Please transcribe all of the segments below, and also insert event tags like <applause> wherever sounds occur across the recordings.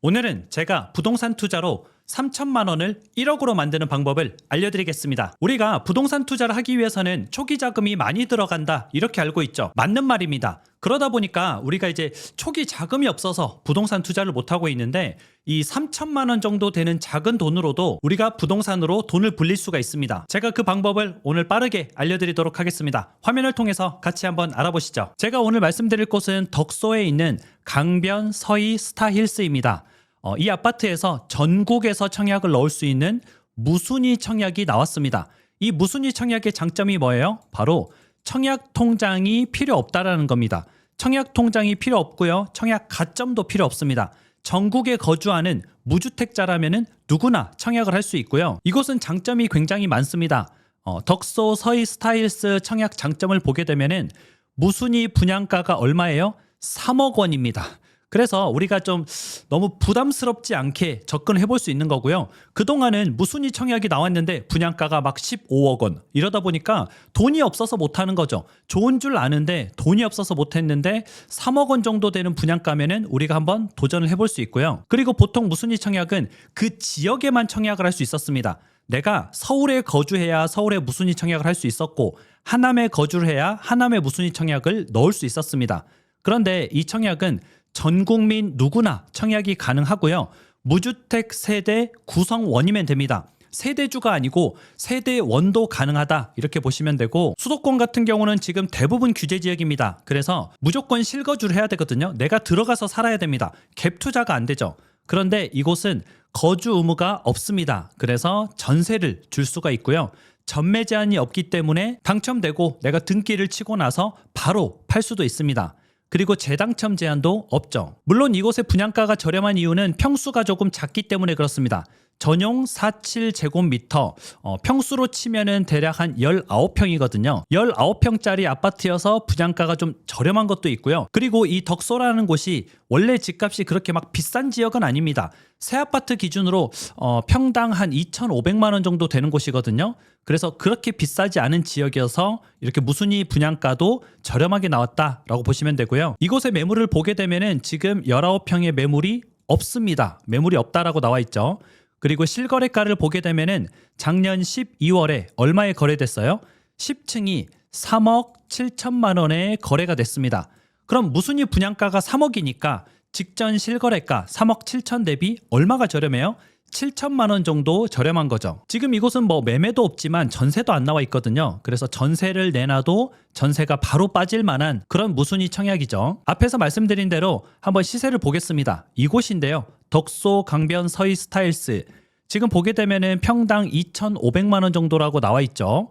오늘은 제가 부동산 투자로 3천만 원을 1억으로 만드는 방법을 알려드리겠습니다. 우리가 부동산 투자를 하기 위해서는 초기 자금이 많이 들어간다 이렇게 알고 있죠. 맞는 말입니다. 그러다 보니까 우리가 이제 초기 자금이 없어서 부동산 투자를 못 하고 있는데 이 3천만 원 정도 되는 작은 돈으로도 우리가 부동산으로 돈을 불릴 수가 있습니다. 제가 그 방법을 오늘 빠르게 알려드리도록 하겠습니다. 화면을 통해서 같이 한번 알아보시죠. 제가 오늘 말씀드릴 곳은 덕소에 있는 강변 서희 스타힐스입니다. 어, 이 아파트에서 전국에서 청약을 넣을 수 있는 무순위 청약이 나왔습니다. 이 무순위 청약의 장점이 뭐예요? 바로 청약 통장이 필요 없다라는 겁니다. 청약 통장이 필요 없고요. 청약 가점도 필요 없습니다. 전국에 거주하는 무주택자라면은 누구나 청약을 할 수 있고요. 이곳은 장점이 굉장히 많습니다. 어, 덕소 서희 스타일스 청약 장점을 보게 되면은 무순위 분양가가 얼마예요? 3억 원입니다. 그래서 우리가 좀 너무 부담스럽지 않게 접근해 볼 수 있는 거고요. 그동안은 무순위 청약이 나왔는데 분양가가 막 15억 원 이러다 보니까 돈이 없어서 못 하는 거죠. 좋은 줄 아는데 돈이 없어서 못 했는데 3억 원 정도 되는 분양가면은 우리가 한번 도전을 해볼 수 있고요. 그리고 보통 무순위 청약은 그 지역에만 청약을 할 수 있었습니다. 내가 서울에 거주해야 서울에 무순위 청약을 할 수 있었고 하남에 거주를 해야 하남에 무순위 청약을 넣을 수 있었습니다. 그런데 이 청약은 전 국민 누구나 청약이 가능하고요. 무주택 세대 구성원이면 됩니다. 세대주가 아니고 세대원도 가능하다 이렇게 보시면 되고 수도권 같은 경우는 지금 대부분 규제 지역입니다. 그래서 무조건 실거주를 해야 되거든요. 내가 들어가서 살아야 됩니다. 갭 투자가 안 되죠. 그런데 이곳은 거주 의무가 없습니다. 그래서 전세를 줄 수가 있고요. 전매 제한이 없기 때문에 당첨되고 내가 등기를 치고 나서 바로 팔 수도 있습니다. 그리고 재당첨 제한도 없죠. 물론 이곳의 분양가가 저렴한 이유는 평수가 조금 작기 때문에 그렇습니다. 전용 47제곱미터 어, 평수로 치면은 대략 한 19평이거든요. 19평짜리 아파트여서 분양가가 좀 저렴한 것도 있고요. 그리고 이 덕소라는 곳이 원래 집값이 그렇게 막 비싼 지역은 아닙니다. 새 아파트 기준으로 어, 평당 한 2,500만 원 정도 되는 곳이거든요. 그래서 그렇게 비싸지 않은 지역이어서 이렇게 무순위 분양가도 저렴하게 나왔다라고 보시면 되고요. 이곳의 매물을 보게 되면은 지금 19평의 매물이 없습니다. 매물이 없다라고 나와 있죠. 그리고 실거래가를 보게 되면은 작년 12월에 얼마에 거래됐어요? 10층이 3억 7천만 원에 거래가 됐습니다. 그럼 무순위 분양가가 3억이니까 직전 실거래가 3억 7천 대비 얼마가 저렴해요? 7천만 원 정도 저렴한 거죠. 지금 이곳은 뭐 매매도 없지만 전세도 안 나와 있거든요. 그래서 전세를 내놔도 전세가 바로 빠질 만한 그런 무순위 청약이죠. 앞에서 말씀드린 대로 한번 시세를 보겠습니다. 이곳인데요. 덕소 강변 서희 스타일스 지금 보게 되면은 평당 2,500만 원 정도라고 나와 있죠.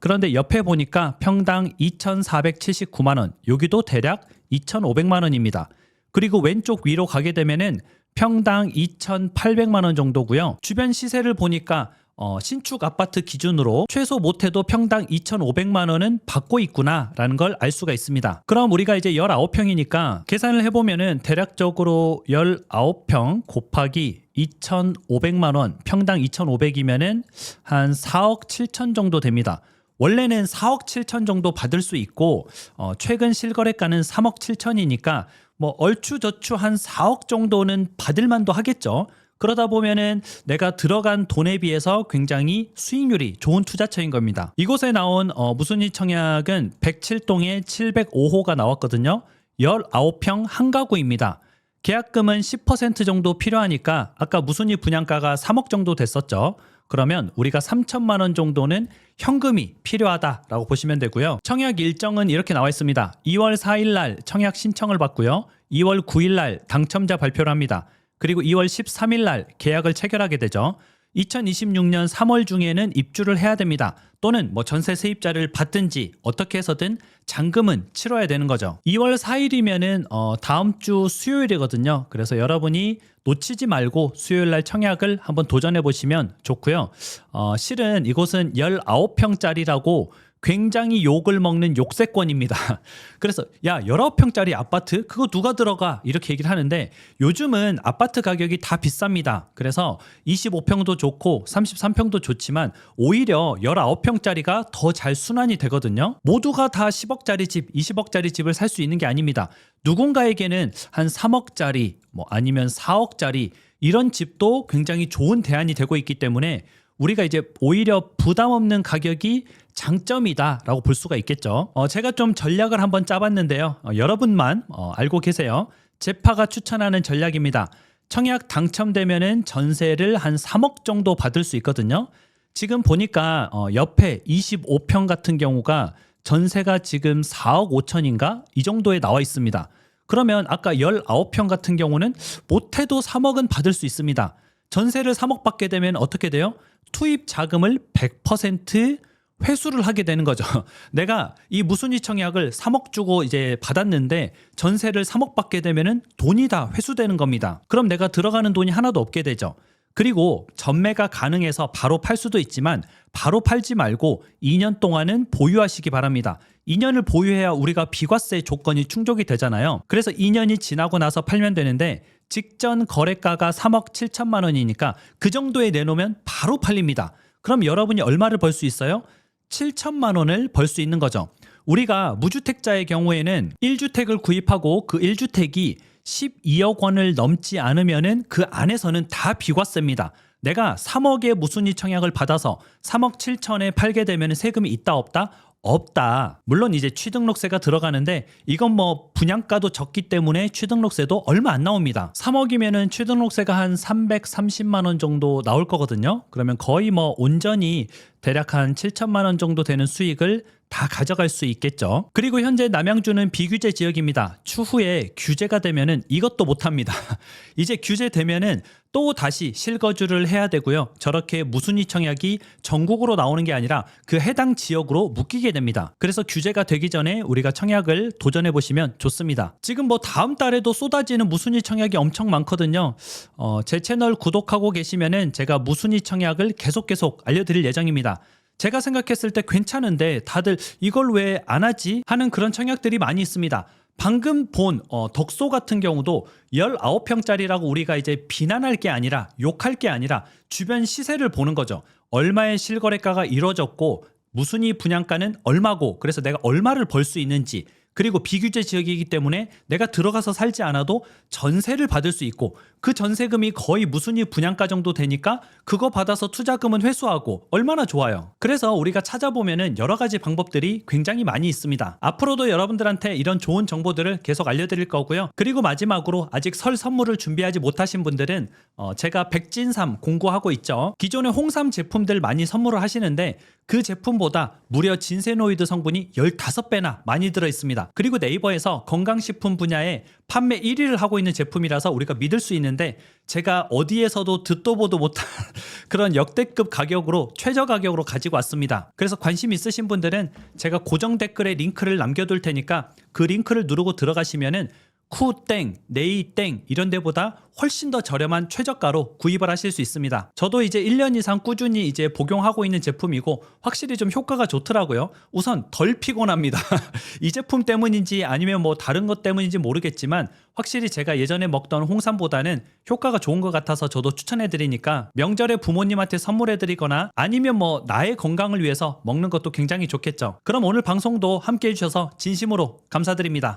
그런데 옆에 보니까 평당 2,479만 원. 여기도 대략 2,500만 원입니다. 그리고 왼쪽 위로 가게 되면은 평당 2,800만 원 정도고요. 주변 시세를 보니까 어, 신축 아파트 기준으로 최소 못해도 평당 2,500만 원은 받고 있구나라는 걸 알 수가 있습니다. 그럼 우리가 이제 19평이니까 계산을 해보면은 대략적으로 19평 곱하기 2,500만 원, 평당 2,500이면은 한 4억 7천 정도 됩니다. 원래는 4억 7천 정도 받을 수 있고 어, 최근 실거래가는 3억 7천이니까 뭐 얼추저추 한 4억 정도는 받을 만도 하겠죠. 그러다 보면은 내가 들어간 돈에 비해서 굉장히 수익률이 좋은 투자처인 겁니다. 이곳에 나온 어, 무순위 청약은 107동에 705호가 나왔거든요. 19평 한 가구입니다. 계약금은 10% 정도 필요하니까 아까 무순위 분양가가 3억 정도 됐었죠. 그러면 우리가 3천만 원 정도는 현금이 필요하다라고 보시면 되고요. 청약 일정은 이렇게 나와 있습니다. 2월 4일 날 청약 신청을 받고요. 2월 9일 날 당첨자 발표를 합니다. 그리고 2월 13일 날 계약을 체결하게 되죠. 2026년 3월 중에는 입주를 해야 됩니다. 또는 뭐 전세 세입자를 받든지 어떻게 해서든 잔금은 치러야 되는 거죠. 2월 4일이면은 어 다음 주 수요일이거든요. 그래서 여러분이 놓치지 말고 수요일 날 청약을 한번 도전해 보시면 좋고요. 어 실은 이곳은 19평짜리라고 굉장히 욕을 먹는 욕세권입니다. <laughs> 그래서 야 19평짜리 아파트 그거 누가 들어가 이렇게 얘기를 하는데 요즘은 아파트 가격이 다 비쌉니다. 그래서 25평도 좋고 33평도 좋지만 오히려 19평짜리가 더 잘 순환이 되거든요. 모두가 다 10억짜리 집, 20억짜리 집을 살 수 있는 게 아닙니다. 누군가에게는 한 3억짜리 뭐 아니면 4억짜리 이런 집도 굉장히 좋은 대안이 되고 있기 때문에 우리가 이제 오히려 부담 없는 가격이 장점이다라고 볼 수가 있겠죠. 어, 제가 좀 전략을 한번 짜봤는데요. 어, 여러분만 어, 알고 계세요. 제파가 추천하는 전략입니다. 청약 당첨되면은 전세를 한 3억 정도 받을 수 있거든요. 지금 보니까 어, 옆에 25평 같은 경우가 전세가 지금 4억 5천인가 이 정도에 나와 있습니다. 그러면 아까 19평 같은 경우는 못해도 3억은 받을 수 있습니다. 전세를 3억 받게 되면 어떻게 돼요? 투입 자금을 100% 회수를 하게 되는 거죠. <laughs> 내가 이 무순위 청약을 3억 주고 이제 받았는데 전세를 3억 받게 되면은 돈이 다 회수되는 겁니다. 그럼 내가 들어가는 돈이 하나도 없게 되죠. 그리고 전매가 가능해서 바로 팔 수도 있지만 바로 팔지 말고 2년 동안은 보유하시기 바랍니다. 2년을 보유해야 우리가 비과세 조건이 충족이 되잖아요. 그래서 2년이 지나고 나서 팔면 되는데 직전 거래가가 3억 7천만 원이니까 그 정도에 내놓으면 바로 팔립니다. 그럼 여러분이 얼마를 벌 수 있어요? 7천만 원을 벌 수 있는 거죠. 우리가 무주택자의 경우에는 1주택을 구입하고 그 1주택이 12억 원을 넘지 않으면은 그 안에서는 다 비과세입니다. 내가 3억의 무순위 청약을 받아서 3억 7천에 팔게 되면 세금이 있다 없다? 없다. 물론 이제 취등록세가 들어가는데 이건 뭐 분양가도 적기 때문에 취등록세도 얼마 안 나옵니다. 3억이면은 취등록세가 한 330만 원 정도 나올 거거든요. 그러면 거의 뭐 온전히 대략 한 7천만 원 정도 되는 수익을 다 가져갈 수 있겠죠. 그리고 현재 남양주는 비규제 지역입니다. 추후에 규제가 되면은 이것도 못 합니다. <laughs> 이제 규제되면은 또 다시 실거주를 해야 되고요. 저렇게 무순위 청약이 전국으로 나오는 게 아니라 그 해당 지역으로 묶이게 됩니다. 그래서 규제가 되기 전에 우리가 청약을 도전해 보시면 좋습니다. 지금 뭐 다음 달에도 쏟아지는 무순위 청약이 엄청 많거든요. 어, 제 채널 구독하고 계시면은 제가 무순위 청약을 계속 계속 알려드릴 예정입니다. 제가 생각했을 때 괜찮은데 다들 이걸 왜 안 하지 하는 그런 청약들이 많이 있습니다. 방금 본 어, 덕소 같은 경우도 19평짜리라고 우리가 이제 비난할 게 아니라 욕할 게 아니라 주변 시세를 보는 거죠. 얼마의 실거래가가 이루어졌고 무순위 분양가는 얼마고 그래서 내가 얼마를 벌 수 있는지 그리고 비규제 지역이기 때문에 내가 들어가서 살지 않아도 전세를 받을 수 있고 그 전세금이 거의 무순위 분양가 정도 되니까 그거 받아서 투자금은 회수하고 얼마나 좋아요. 그래서 우리가 찾아보면은 여러 가지 방법들이 굉장히 많이 있습니다. 앞으로도 여러분들한테 이런 좋은 정보들을 계속 알려드릴 거고요. 그리고 마지막으로 아직 설 선물을 준비하지 못하신 분들은 어, 제가 백진삼 공구하고 있죠. 기존의 홍삼 제품들 많이 선물을 하시는데 그 제품보다 무려 진세노이드 성분이 15배나 많이 들어 그리고 네이버에서 건강식품 분야에 판매 1위를 하고 있는 제품이라서 우리가 믿을 수 있는데 제가 어디에서도 듣도 보도 못한 <laughs> 그런 역대급 가격으로 최저 가격으로 가지고 왔습니다. 그래서 관심 있으신 분들은 제가 고정 댓글에 링크를 남겨둘 테니까 그 링크를 누르고 들어가시면은 쿠땡, 네이땡 이런 데보다 훨씬 더 저렴한 최저가로 구입을 하실 수 있습니다. 저도 이제 1년 이상 꾸준히 이제 복용하고 있는 제품이고 확실히 좀 효과가 좋더라고요. 우선 덜 피곤합니다. <laughs> 이 제품 때문인지 아니면 뭐 다른 것 때문인지 모르겠지만 확실히 제가 예전에 먹던 홍삼보다는 효과가 좋은 것 같아서 저도 추천해 드리니까 명절에 부모님한테 선물해 드리거나 아니면 뭐 나의 건강을 위해서 먹는 것도 굉장히 좋겠죠. 그럼 오늘 방송도 함께 해 주셔서 진심으로 감사드립니다.